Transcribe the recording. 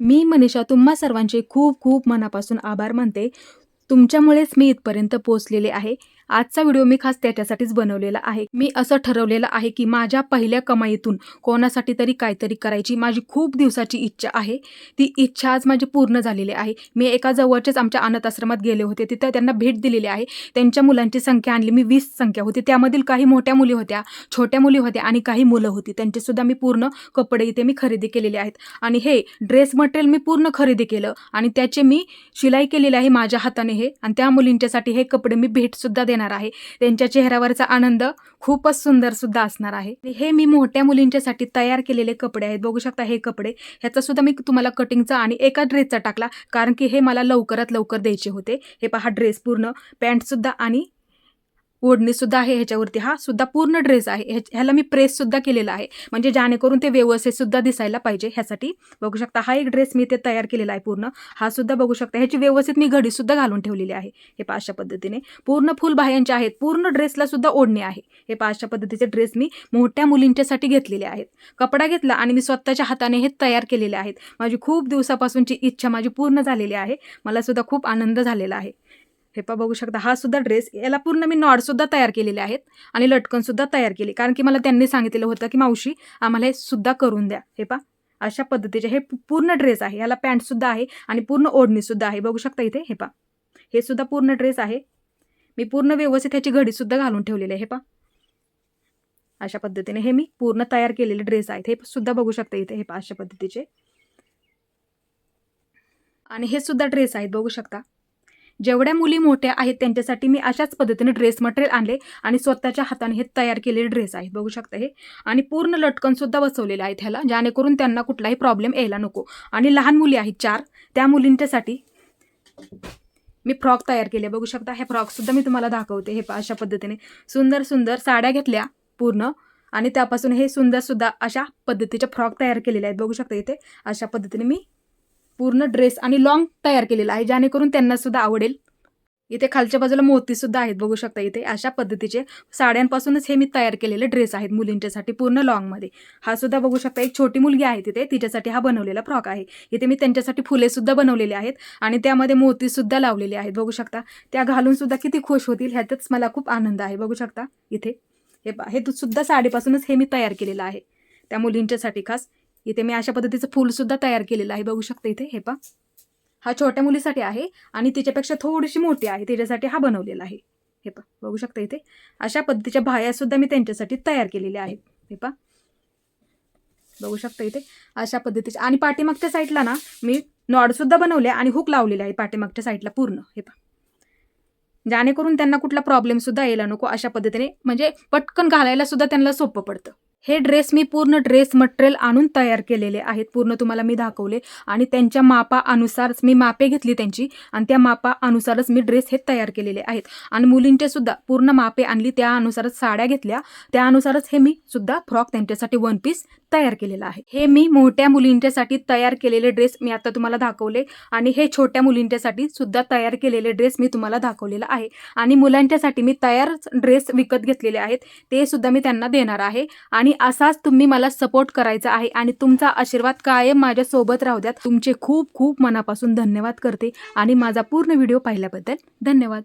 मी मनीषा तुम्हा सर्वांचे खूप खूप मनापासून आभार मानते. तुमच्यामुळेच मी इथपर्यंत पोचलेले आहे. आजचा व्हिडिओ मी खास त्याच्यासाठीच बनवलेला आहे. मी असं ठरवलेलं आहे की माझ्या पहिल्या कमाईतून कोणासाठी तरी काहीतरी करायची माझी खूप दिवसाची इच्छा आहे. ती इच्छा आज माझी पूर्ण झालेली आहे. मी एका जवळच्याच आमच्या अनाथ आश्रमात गेले होते. तिथं त्यांना भेट दिलेली आहे. त्यांच्या मुलांची संख्या आणली. मी वीस संख्या होती. त्यामधील काही मोठ्या मुली होत्या छोट्या मुली होत्या आणि काही मुलं होती. त्यांचेसुद्धा मी पूर्ण कपडे इथे मी खरेदी केलेले आहेत. आणि हे ड्रेस मटेरियल मी पूर्ण खरेदी केलं आणि त्याचे मी शिलाई केलेली आहे माझ्या हाताने हे आणि त्या मुलींच्यासाठी हे कपडे मी भेटसुद्धा देणार आहे. त्यांच्या चेहऱ्यावरचा आनंद खूपच सुंदर सुद्धा असणार आहे. हे मी मोठ्या मुलींच्यासाठी तयार केलेले कपडे आहेत. बघू शकता हे कपडे. ह्याचा सुद्धा मी तुम्हाला कटिंगचा आणि एका ड्रेसचा टाकला. कारण की हे मला लवकरात लवकर द्यायचे होते. हे पहा ड्रेस पूर्ण पॅन्टसुद्धा आणि ओढणीसुद्धा आहे ह्याच्यावरती हा सुद्धा पूर्ण ड्रेस आहे. ह्याला मी प्रेससुद्धा केलेला आहे. म्हणजे जेणेकरून ते व्यवस्थितसुद्धा दिसायला पाहिजे ह्यासाठी. बघू शकता हा एक ड्रेस मी ते तयार केलेला आहे पूर्ण. हा सुद्धा बघू शकता ह्याची व्यवस्थित मी घडीसुद्धा घालून ठेवलेली आहे. हे पाचशा पद्धतीने. पूर्ण फुल बाह्यांचे आहेत. पूर्ण ड्रेसला सुद्धा ओढणी आहे. हे पाचशा पद्धतीचे ड्रेस मी मोठ्या मुलींच्यासाठी घेतलेले आहेत. कपडा घेतला आणि मी स्वतःच्या हाताने हे तयार केलेले आहेत. माझी खूप दिवसापासूनची इच्छा माझी पूर्ण झालेली आहे. मला सुद्धा खूप आनंद झालेला आहे. हे पा बघू शकता. हा सुद्धा ड्रेस याला पूर्ण मी नॉडसुद्धा तयार केलेले आहेत आणि लटकनसुद्धा तयार केली. कारण की मला त्यांनी सांगितलेलं होतं की मावशी आम्हाला हे सुद्धा करून द्या हे पा अशा पद्धतीचे हे पूर्ण ड्रेस आहे. याला पॅन्टसुद्धा आहे आणि पूर्ण ओढणीसुद्धा आहे. बघू शकता इथे हे पा हे सुद्धा पूर्ण ड्रेस आहे. मी पूर्ण व्यवस्थित ह्याची घडीसुद्धा घालून ठेवलेली आहे हे पा अशा पद्धतीने हे मी पूर्ण तयार केलेले ड्रेस आहेत. हे सुद्धा बघू शकता इथे हे पा अशा पद्धतीचे. आणि हे सुद्धा ड्रेस आहेत बघू शकता. जेवढ्या मुली मोठ्या आहेत त्यांच्यासाठी मी अशाच पद्धतीने ड्रेस मटेरियल आणले आणि स्वतःच्या हाताने हे तयार केलेले ड्रेस आहेत. बघू शकता हे. आणि पूर्ण लटकनसुद्धा बसवलेले आहेत ह्याला जेणेकरून त्यांना कुठलाही प्रॉब्लेम यायला नको. आणि लहान मुली आहेत चार त्या मुलींच्यासाठी मी फ्रॉक तयार केले बघू शकता हे फ्रॉकसुद्धा मी तुम्हाला दाखवते हे अशा पद्धतीने. सुंदर सुंदर साड्या घेतल्या पूर्ण आणि त्यापासून हे सुंदरसुद्धा अशा पद्धतीच्या फ्रॉक तयार केलेले आहेत. बघू शकता इथे अशा पद्धतीने मी पूर्ण ड्रेस आणि लॉंग तयार केलेला आहे जेणेकरून त्यांना सुद्धा आवडेल. इथे खालच्या बाजूला मोतीसुद्धा आहेत बघू शकता इथे. अशा पद्धतीचे साड्यांपासूनच हे मी तयार केलेले ड्रेस आहेत मुलींच्यासाठी पूर्ण लॉंगमध्ये हा सुद्धा बघू शकता एक छोटी मुलगी आहे तिथे. तिच्यासाठी हा बनवलेला फ्रॉक आहे. इथे मी त्यांच्यासाठी फुले सुद्धा बनवलेले आहेत आणि त्यामध्ये मोतीसुद्धा लावलेले आहेत बघू शकता. त्या घालून सुद्धा किती खुश होतील ह्यातच मला खूप आनंद आहे बघू शकता. इथे हे हे सुद्धा साडीपासूनच हे मी तयार केलेलं आहे. त्या मुलींच्यासाठी खास इथे मी अशा पद्धतीचं फूलसुद्धा तयार केलेलं आहे. बघू शकता इथे हे पा हा छोट्या मुलीसाठी आहे आणि तिच्यापेक्षा थोडीशी मोठी आहे. तिच्यासाठी हा बनवलेला आहे. हे पा बघू शकता इथे. अशा पद्धतीच्या बाह्यासुद्धा मी त्यांच्यासाठी तयार केलेल्या आहेत. हे पा बघू शकता इथे. अशा पद्धतीच्या आणि पाठीमागच्या साईडला ना मी नॉडसुद्धा बनवले आणि हुक लावलेले आहे पाठीमागच्या साईडला पूर्ण. हे पा जेणेकरून त्यांना कुठला प्रॉब्लेमसुद्धा यायला नको अशा पद्धतीने म्हणजे पटकन घालायला सुद्धा त्यांना सोपं पडतं. हे ड्रेस मी पूर्ण ड्रेस मटेरियल आणून तयार केलेले आहेत. पूर्ण तुम्हाला मी दाखवले. आणि त्यांच्या मापानुसारच मी मापे घेतली त्यांची. आणि त्या मापानुसारच मी ड्रेस हे तयार केलेले आहेत. आणि मुलींचे सुद्धा पूर्ण मापे आणली. त्यानुसारच साड्या घेतल्या. त्यानुसारच हे मी सुद्धा फ्रॉक त्यांच्यासाठी वन पीस तयार केलेला आहे. हे मी मोठ्या मुलींच्यासाठी तयार केलेले ड्रेस मी आता तुम्हाला दाखवले आणि हे छोट्या मुलींच्यासाठी सुद्धा तयार केलेले ड्रेस मी तुम्हाला दाखवलेला आहे. आणि मुलांच्यासाठी मी तयार ड्रेस विकत घेतलेले आहेत. ते सुद्धा मी त्यांना देणार आहे. आणि असाच तुम्ही मला सपोर्ट करायचा आहे आणि तुमचा आशीर्वाद कायम माझ्यासोबत राहू द्यात. तुमचे खूप खूप मनापासून धन्यवाद करते आणि माझा पूर्ण व्हिडिओ पाहिल्याबद्दल धन्यवाद.